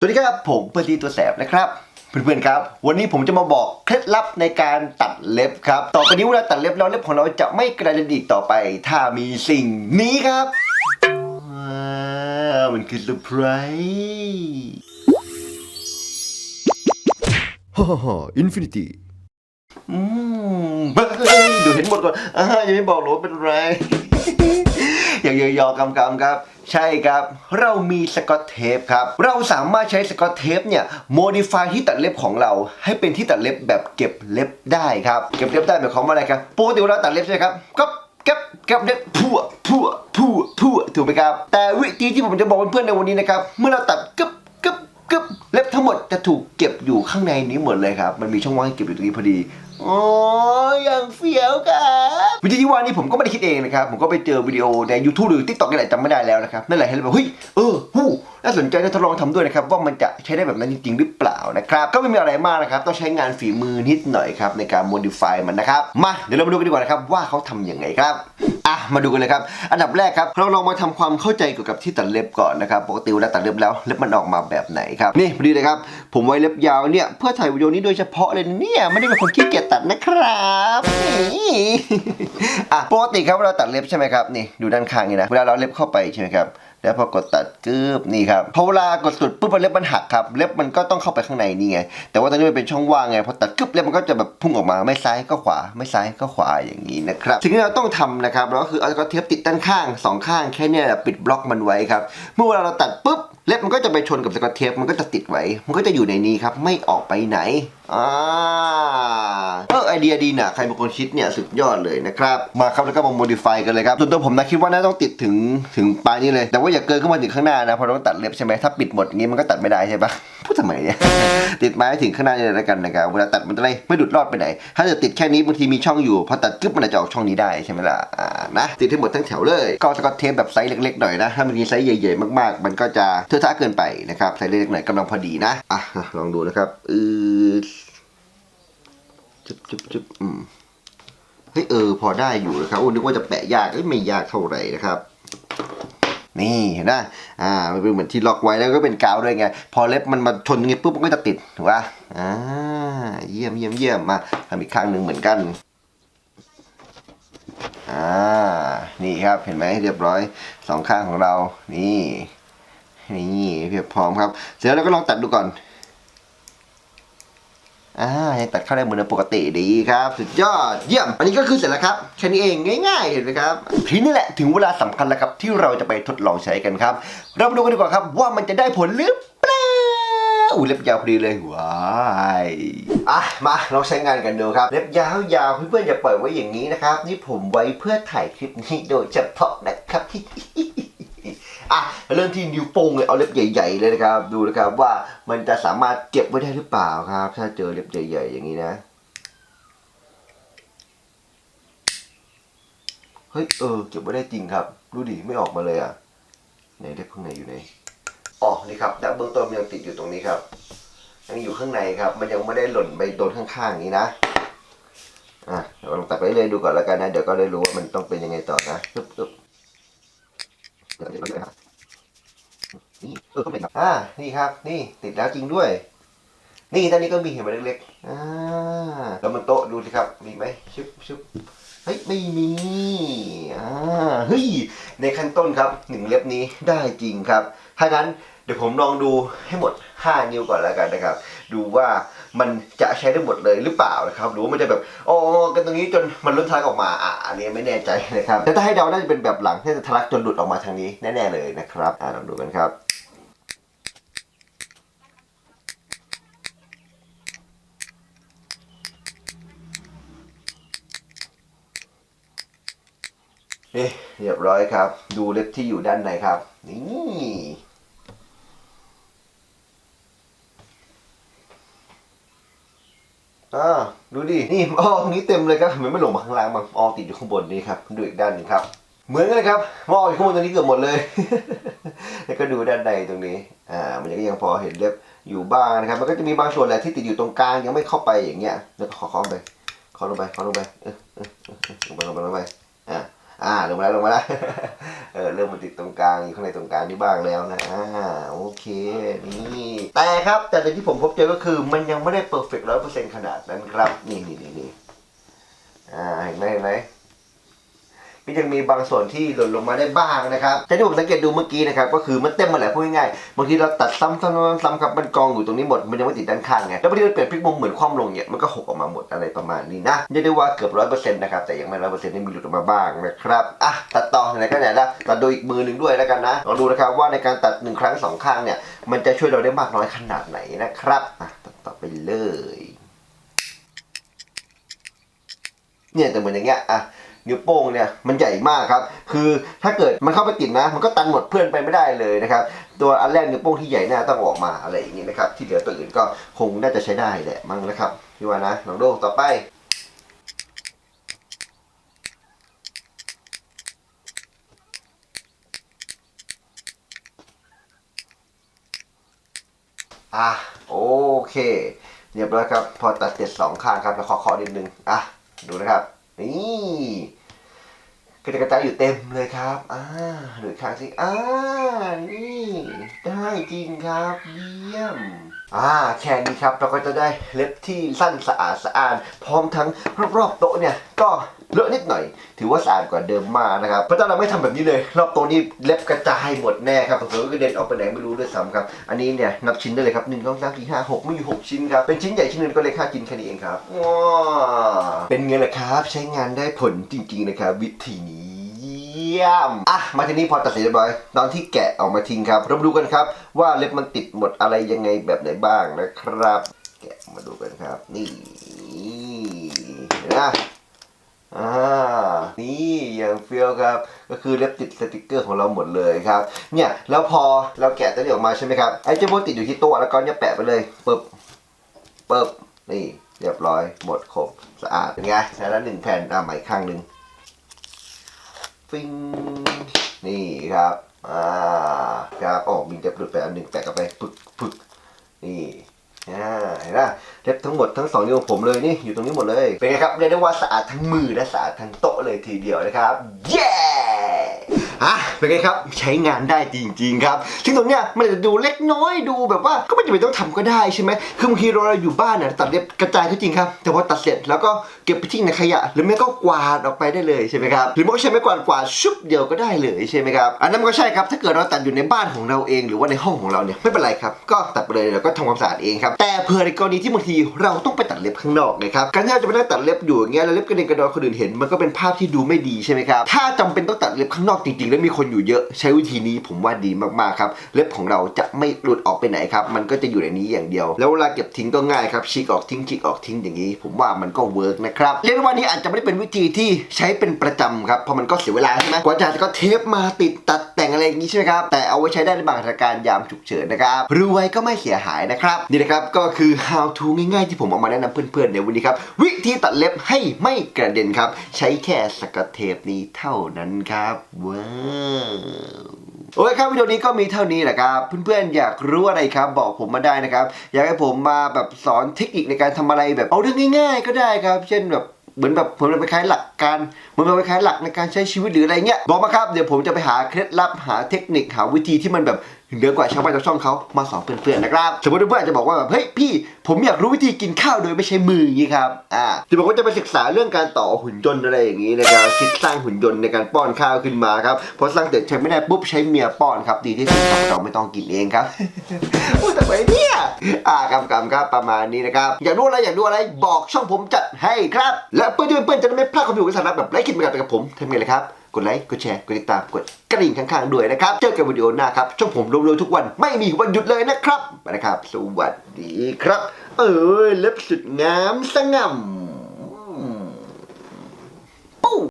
สวัสดีครับ ผมเพื่อนที่ตัวแสบนะครับเพื่อนๆครับ วันนี้ผมจะมาบอกเคล็ดลับในการตัดเล็บครับ ต่อไปนี้เวลาตัดเล็บแล้วเล็บของเราจะไม่กระเด็นอีกต่อไป ถ้ามีสิ่งนี้ครับว้าวมันคือเซอร์ไพรส์ฮ่าฮ่าฮ่าอินฟินิตี้อืมเฮ้ยเดูเห็นหมดก่อนอ่ายังไม่บอกหรอเป็นไร อย่างยยอกำกำครับ ใช่ครับ เรามีสกอตเทปครับ เราสามารถใช้สกอตเทปเนี่ยโมดิฟายที่ตัดเล็บของเรา ให้เป็นที่ตัดเล็บแบบเก็บเล็บได้ครับ เก็บเล็บได้หมายความว่าอะไรครับปกติเวลาตัดเล็บใช่ครับก็เก็บก็บเล็บพั่วพั่วพั่วพั่วถูกไหมครับ แต่วิธีที่ผมจะบอกเพื่อนๆในวันนี้นะครับเมื่อเราตัดกึบกึบกึบเล็บทั้งหมดจะถูกเก็บอยู่ข้างในนี้หมดเลยครับ มันมีช่องว่างเก็บอยู่ตรงนี้พอดี โอ้ยอย่างเฟี้ยวครับวิธีที่ว่านี่ผมก็ไม่ได้คิดเองนะครับ ผมก็ไปเจอวิดีโอใน YouTube หรือ TikTok นี่แหละจำไม่ได้แล้วนะครับ นั่นแหละให้เราแบบเฮ้ย เออหู้น่าสนใจนะทดลองทำด้วยนะครับ ว่ามันจะใช้ได้แบบนั้นจริง ๆ หรือเปล่านะครับ ก็ไม่มีอะไรมากนะครับ ต้องใช้งานฝีมือนิดหน่อยครับในการ modify มันนะครับ มา เดี๋ยวเรามาดูกันดีกว่านะครับว่าเขาทำยังไงครับ อะมาดูกันเลยครับ อันดับแรกครับเราลองมาทำความเข้าใจเกี่ยวกับที่ตัดเล็บก่อนนะครับปกติเวลาตัดเล็บแล้วเล็บมันออกมาแบบไหนครับนี่พอดีเลยครับผมไว้เล็บยาวเนี่ยเพื่อถ่ายวิดีโอนี้โดยเฉพาะเลยเนี่ยไม่ได้เป็นคนขี้เกียจตัดนะครับนี่อะปกติครับเวลาตัดเล็บใช่ไหมครับนี่ดูด้านข้างนี่นะเวลาเราเล็บเข้าไปใช่ไหมครับแล้วพอกดตัดกึบนี่ครับพอเวลากดสุดปุ๊บเล็บมันหักครับเล็บมันก็ต้องเข้าไปข้างในนี่ไงแต่ว่าตอนนี้มันเป็นช่องว่างไงพอตัดกึบเล็บมันก็จะแบบพุ่งออกมาไม่ซ้ายก็ขวาไม่ซ้ายก็ขวาอย่างนี้นะครับสิ่งที่เราต้องทำนะครับเราก็คือเอาก็เทปติดด้านข้างสองข้างแค่นี้แหละปิดบล็อกมันไว้ครับเมื่อเวลาเราตัดปุ๊บเล็บมันก็จะไปชนกับสกอตเทปมันก็จะติดไว้ มันก็จะอยู่ในนี้ครับไม่ออกไปไหน อ่าเออไอเดียดีนะใครเป็นคนคิดเนี่ยสุดยอดเลยนะครับ มาครับแล้วก็มาโมดิฟายกันเลยครับส่วนตัวผมนะคิดว่าน่าต้องติดถึงถึงปลายนี้เลย แต่ว่าอย่าเกินขึ้นมาถึงข้างหน้านะเพราะเราต้องตัดเล็บใช่ไหมถ้าปิดหมดงี้มันก็ตัดไม่ได้ใช่ปะพูดทำไมเนี่ยติดไม้ถึงข้างหน้าเลยแล้วกันนะครับเวลาตัดมันจะได้ไม่หลุดรอดไปไหน ถ้าจะติดแค่นี้บางทีมีช่องอยู่พอตัดกึ๊บมันอาจจะออกช่องนี้ได้ใช่ไหมล่ะอ่านะติดให้หมดทั้งแถวเลย ก็สกอตเทปแบบไซส์เล็กๆหน่อยนะถ้ามันมีไซส์ใหญ่ๆมากๆ มันก็จะเทอะทะเกินไปนะครับไซส์เล็กๆหน่อยกำลังพอดีนะอะลองดูนะครับอือ จุบจุบจุบอืมเฮ้ยเออพอได้อยู่นะครับโอ้นึกว่าจะแปะยากเอ้ยไม่ยากเท่าไหร่นะครับ นี่เห็นไหมอ่ามันเป็นเหมือนที่ล็อกไว้แล้วก็เป็นกาวด้วยไง พอเล็บมันมาชนอย่างงี้ปุ๊บมันก็จะติดถูกป่ะอ่าเยี่ยมเยี่ยมเยี่ยมมาทำอีกข้างหนึ่งเหมือนกันอ่านี่ครับเห็นไหมเรียบร้อยสองข้างของเรานี่นี่เพียบพร้อมครับ เสร็จแล้วเราก็ลองตัดดูก่อน อ่ายังตัดเข้าได้เหมือนเดิมปกติดีครับ สุดยอดเยี่ยม อันนี้ก็คือเสร็จแล้วครับแค่นี้เองง่ายๆเห็นไหมครับ ทีนี้แหละถึงเวลาสำคัญแล้วครับที่เราจะไปทดลองใช้กันครับ เรามาดูกันดีกว่าครับว่ามันจะได้ผลหรือเปล่าอุ้ยเล็บยาวพอดีเลยว้ายอะมาลองใช้งานกันดูครับ เล็บยาวๆเพื่อนๆอย่าปล่อยไว้อย่างนี้นะครับ นี่ผมไว้เพื่อถ่ายคลิปนี้โดยเฉพาะนะครับ อะเริ่มที่นิ้วโป้งเลยเอาเล็บใหญ่ๆเลยนะครับ ดูนะครับว่ามันจะสามารถเก็บไว้ได้หรือเปล่าครับ ถ้าเจอเล็บใหญ่ๆอย่างนี้นะเฮ้ยเออเก็บไว้ได้จริงครับ ดูดิไม่ออกมาเลยอะไหนเล็บข้างในอยู่ไหนอ๋อนี่ครับแต่เบื้องต้นมันยังติดอยู่ตรงนี้ครับยังอยู่ข้างในครับ มันยังไม่ได้หล่นไปโดนข้างๆอย่างนี้นะอะเดี๋ยวลองตัดไปเลยดูก่อนแล้วกันนะ เดี๋ยวก็ได้รู้ว่ามันต้องเป็นยังไงต่อนะปึ๊บปึ๊บ นี่เออก็เป็นครับอ่านี่ครับ นี่ติดแล้วจริงด้วย นี่ตอนนี้ก็มีเห็นไหมเล็กๆอ่าแล้วมันโต๊ะดูสิครับมีไหมชุบชุบเฮ้ยไม่มีอ่าเฮ้ยในขั้นต้นครับหนึ่งเล็บนี้ได้จริงครับ ถ้างั้นเดี๋ยวผมลองดูให้หมด 5 นิ้วก่อนแล้วกันนะครับ ดูว่ามันจะใช้ได้หมดเลยหรือเปล่านะครับหรือว่ามันจะแบบอ๋อกันตรงนี้จนมันล้นทะลักออกมาอะอันนี้ไม่แน่ใจนะครับแต่ถ้าให้เดาน่าจะเป็นแบบหลังที่จะทะลักจนหลุดออกมาทางนี้แน่ๆเลยนะครับอ่าลองดูกันครับ เอ๊ะเรียบร้อยครับ ดูเล็บที่อยู่ด้านในครับ นี่อ่าดูดิ นี่อ๋อตรงนี้เต็มเลยครับมันไม่หลงมาข้างล่างมันอ๋อติดอยู่ข้างบนนี่ครับ ดูอีกด้านหนึ่งครับ เหมือนกันเลยครับมออยู่ข้างบนตรงนี้เกือบหมดเลย แล้วก็ดูด้านในตรงนี้ อ่า มันก็ยังพอเห็นเล็บอยู่บ้างนะครับ มันก็จะมีบางส่วนแหละที่ติดอยู่ตรงกลางยังไม่เข้าไปอย่างเงี้ย แล้วก็ขอๆไปขอลงไปขอลงไปเออเออเออเออลงไปลงไปลงไป อ่า อ่าลงมาแล้วลงมาแล้วเออเริ่มมาติดตรงกลางอยู่ข้างในตรงกลางนี่บ้างแล้วนะอ่าโอเคนี่แต่ครับแต่ในที่ผมพบเจอก็คือมันยังไม่ได้เพอร์เฟกต์ร้อยเปอร์เซ็นต์ขนาดนั้นครับ นี่นี่นี่นี่อ่าเห็นไหมเห็นไหม ก็ยังมีบางส่วนที่หล่นลงมาได้บ้างนะครับแต่ที่ผมสังเกตดูเมื่อกี้นะครับก็คือมันเต็มมาแหละพูดง่ายๆบางทีเราตัดซ้ำซ้ำซ้ำๆครับมันกองอยู่ตรงนี้หมดมันยังไม่ติดด้านข้างไงแล้วบางทีเราเปลี่ยนพลิกมุมเหมือนคว่ำลงเนี่ยมันก็หกออกมาหมดอะไรประมาณนี้นะเรียกได้ว่าเกือบร้อยเปอร์เซ็นต์นะครับแต่ยังไม่ร้อยเปอร์เซ็นต์นี่มีหลุดออกมาบ้างนะครับอะตัดต่อไหนก็ไหนละตัดโดยอีกมือหนึ่งด้วยแล้วกันนะลองดูนะครับว่าในการตัดหนึ่งครั้งสองข้างเนี่ยมันจะช่วยเราได้มากน้อยขนาดไหนนะครับอะตัดต่อไปเลยเนี่ยแต่เหมือนอย่างเงี้ยอะ นิ้วโป้งเนี่ยมันใหญ่มากครับ คือถ้าเกิดมันเข้าไปติดนะ มันก็ตันหมดเพื่อนไปไม่ได้เลยนะครับ ตัวอันแรกนิ้วโป้งที่ใหญ่หน้าต้องออกมาอะไรอย่างงี้นะครับ ที่เหลือตัวอื่นก็คงน่าจะใช้ได้แหละมั้งนะครับพี่ว่านะลองดูต่อไปอะโอเคเรียบร้อยครับ พอตัดเสร็จสองข้างครับแล้วขอขอนิดนึงอะดูนะครับนี่ กระจายกระจายอยู่เต็มเลยครับอ่าหรือครั้งสิอ่านี่ได้จริงครับเยี่ยมอ่าแค่นี้ครับเราก็จะได้เล็บที่สั้นสะอาดสะอาดพร้อมทั้งรอบๆโต๊ะเนี่ยก็ เลอะนิดหน่อย ถือว่าสะอาดกว่าเดิมมากนะครับเพราะถ้าเราไม่ทำแบบนี้เลย รอบต๊ะนี้เล็บกระจายหมดแน่ครับเผื่อก็กระเด็นออกไปไหนไม่รู้ด้วยซ้ำครับ อันนี้เนี่ยนับชิ้นได้เลยครับหนึ่งสองสามสี่ห้าหกไม่อยู่หกชิ้นครับ เป็นชิ้นใหญ่ชิ้นนึงก็เลยค่ากินแค่นี้เองครับว้าเป็นไงล่ะครับ ใช้งานได้ผลจริงๆนะครับวิธีนี้เยี่ยมอะ มาทีนี้พอตัดเสร็จเรียบร้อยตอนที่แกะออกมาทิ้งครับ เรามาดูกันครับ ว่าเล็บมันติดหมดอะไรยังไงแบบไหนบ้างนะครับ แกะมาดูกันครับ นี่นไหม อ่านี่อย่างเฟี้ยวครับ ก็คือเล็บติดสติกเกอร์ของเราหมดเลยครับ เนี่ยแล้วพอเราแกะตัวนี้ออกมาใช่ไหมครับไอ้เจ้าโบติดอยู่ที่โต๊ะแล้วก็เนี่ยแปะไปเลยปึ๊บปึ๊บนี่เรียบร้อยหมดครบสะอาดเป็นไงแล้วหนึ่งแผ่นอะใหม่ข้างหนึ่งฟิงนี่ครับอ่าครับอ๋อมีจะหลุดไปอันหนึ่งแปะกลับไปปึกปึกนี่ อ่าเห็นไหมเล็บทั้งหมดทั้งสองนิ้วของผมเลยนี่อยู่ตรงนี้หมดเลย เป็นไงครับเรียกได้ว่าสะอาดทั้งมือและสะอาดทั้งโต๊ะเลยทีเดียวนะครับ เย้ อะเป็นไงครับใช้งานได้จริง ๆ ครับซึ่งตรงเนี้ยมันอาจจะดูเล็กน้อยดูแบบว่าก็ไม่จำเป็นต้องทำก็ได้ใช่ไหมคือบางทีเราอยู่บ้านเนี่ยตัดเล็บกระจายก็จริงครับ แต่พอตัดเสร็จแล้วก็เก็บไปทิ้งในขยะ หรือไม่ก็กวาดออกไปได้เลยใช่ไหมครับหรือไม่ก็ใช้ไม้กวาดกวาดชุบเดียวก็ได้เลยใช่ไหมครับอันนั้นมันก็ใช่ครับถ้าเกิดเราตัดอยู่ในบ้านของเราเอง หรือว่าในห้องของเราเนี่ยไม่เป็นไรครับก็ตัดไปเลยแล้วก็ทำความสะอาดเองครับแต่เผื่อในกรณีที่บางทีเราต้องไปตัดเล็บข้างนอกนะครับการที่เราจะไปนั่งตัดเล็บอยู่อย่างเงี้ยแล้วเล็บกระเด็นกระดอนคนอื่นเห็นมันก็เป็นภาพที่ดูไม่ดีใช่ไหมครับถ้าจำเป็นต้องตัดเล็บข้างนอกจริงๆและมีคนอยู่เยอะใช้วิธีนี้ผมว่าดีมากๆครับเล็บของเราจะไม่หลุดออกไปไหนครับมันก็จะอยู่ในนี้อย่างเดียว แล้วเวลาเก็บทิ้งก็ง่ายครับชีกออกทิ้งชีกออกทิ้งอย่างนี้ ผมว่ามันก็เวิร์กนะครับเรียกว่านี้อาจจะไม่ได้เป็นวิธีที่ใช้เป็นประจำครับเพราะมันก็เสียเวลาใช่ไหมกว่าจะก็เทปมาติดตัด งอะไรอย่างนี้ใช่ไหมครับ แต่เอาไว้ใช้ได้ในบางสถานการณ์ยามฉุกเฉินนะครับรู้ไว้ก็ไม่เสียหายนะครับนี่นะครับก็คือ how to ง่ายๆ ที่ผมเอามาแนะนำเพื่อนๆในวันนี้ครับวิธีตัดเล็บให้ไม่กระเด็นครับใช้แค่สกอตเทปนี้เท่านั้นครับว้าวโอเคครับวิดีโอนี้ก็มีเท่านี้แหละครับ เพื่อนๆ อยากรู้อะไรครับ บอกผมมาได้นะครับ อยากให้ผมมาแบบสอนเทคนิคในการทำอะไรแบบเอาเรื่องง่าย ๆ ก็ได้ครับ เช่นแบบ เหมือนแบบเหมือนไปคล้ายหลักการเหมือนไปคล้ายหลักในการใช้ชีวิตหรืออะไรเงี้ยบอกมาครับเดี๋ยวผมจะไปหาเคล็ดลับหาเทคนิคหาวิธีที่มันแบบ เหนือกว่าชาวบ้านชาวช่องเขามาสอนเพื่อนๆนะครับสมมติเพื่อนๆอาจจะบอกว่าแบบเฮ้ยพี่ ผมอยากรู้วิธีกินข้าวโดยไม่ใช้มืออย่างนี้ครับอ่าจะบอกว่าจะไปศึกษาเรื่องการต่อหุ่นยนต์อะไรอย่างนี้นะครับคิดสร้างหุ่นยนต์ในการป้อนข้าวขึ้นมาครับพอสร้างเสร็จใช้ไม่ได้ปุ๊บใช้เมียป้อนครับดีที่สุดครับเราไม่ต้องกินเองครับพูดแต่ไปเนี่ยอ่ากำกำครับประมาณนี้นะครับอยากรู้อะไรอยากดูอะไรบอกช่องผมจัดให้ครับ และเพื่อนๆเพื่อนๆจะได้ไม่พลาดความสนุกและสาระแบบไร้ขีดจำกัดไปกับผมทำไงเลยครับ ดไลค์กดแชร์กดติดตามกดกระดิ่งข้างๆด้วยนะครับ เจอกันวิดีโอหน้าครับช่องผมรวมๆทุกวันไม่มีวันหยุดเลยนะครับไปนะครับ สวัสดีครับ เออเล็บสุดงามสง่ำ